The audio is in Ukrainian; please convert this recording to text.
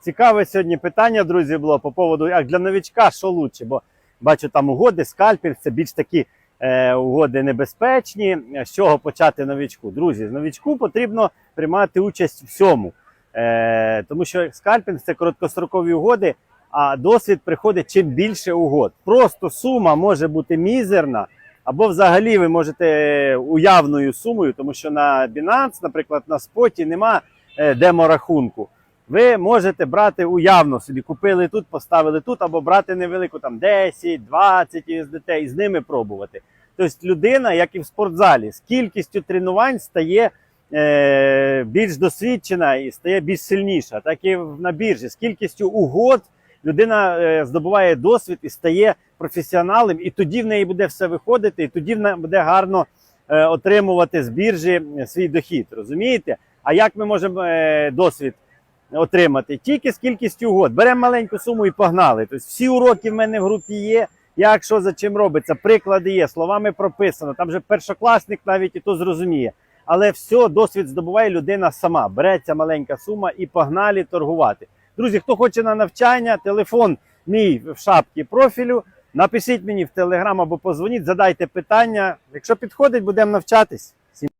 Цікаве сьогодні питання, друзі, було по поводу, як для новичка, що лучше, бо бачу там угоди, скальпінг, це більш такі е, угоди небезпечні. З чого почати новичку? Друзі, з новичку потрібно приймати участь в всьому. Е, тому що скальпінг це короткострокові угоди, а досвід приходить чим більше угод. Просто сума може бути мізерна, або взагалі ви можете уявною сумою, тому що на Binance, наприклад, на споті нема е, деморахунку. Ви можете брати уявно собі, купили тут, поставили тут, або брати невелику там 10, 20 USDT і з ними пробувати. Тобто людина, як і в спортзалі, з кількістю тренувань стає е, більш досвідчена і стає більш сильніша, так і на біржі. З кількістю угод людина е, здобуває досвід і стає професіоналом, і тоді в неї буде все виходити, і тоді вона буде гарно е, отримувати з біржі е, свій дохід. Розумієте? А як ми можемо е, досвід отримати? Тільки з кількістю угод. Беремо маленьку суму і погнали. Тобто всі уроки в мене в групі є. Як що за чим робиться, приклади є, словами прописано. Там же першокласник навіть і то зрозуміє. Але все, досвід здобуває людина сама. Береться маленька сума і погнали торгувати. Друзі, хто хоче на навчання, телефон мій в шапці профілю. Напишіть мені в телеграм або позвоніть, задайте питання. Якщо підходить, будемо навчатись.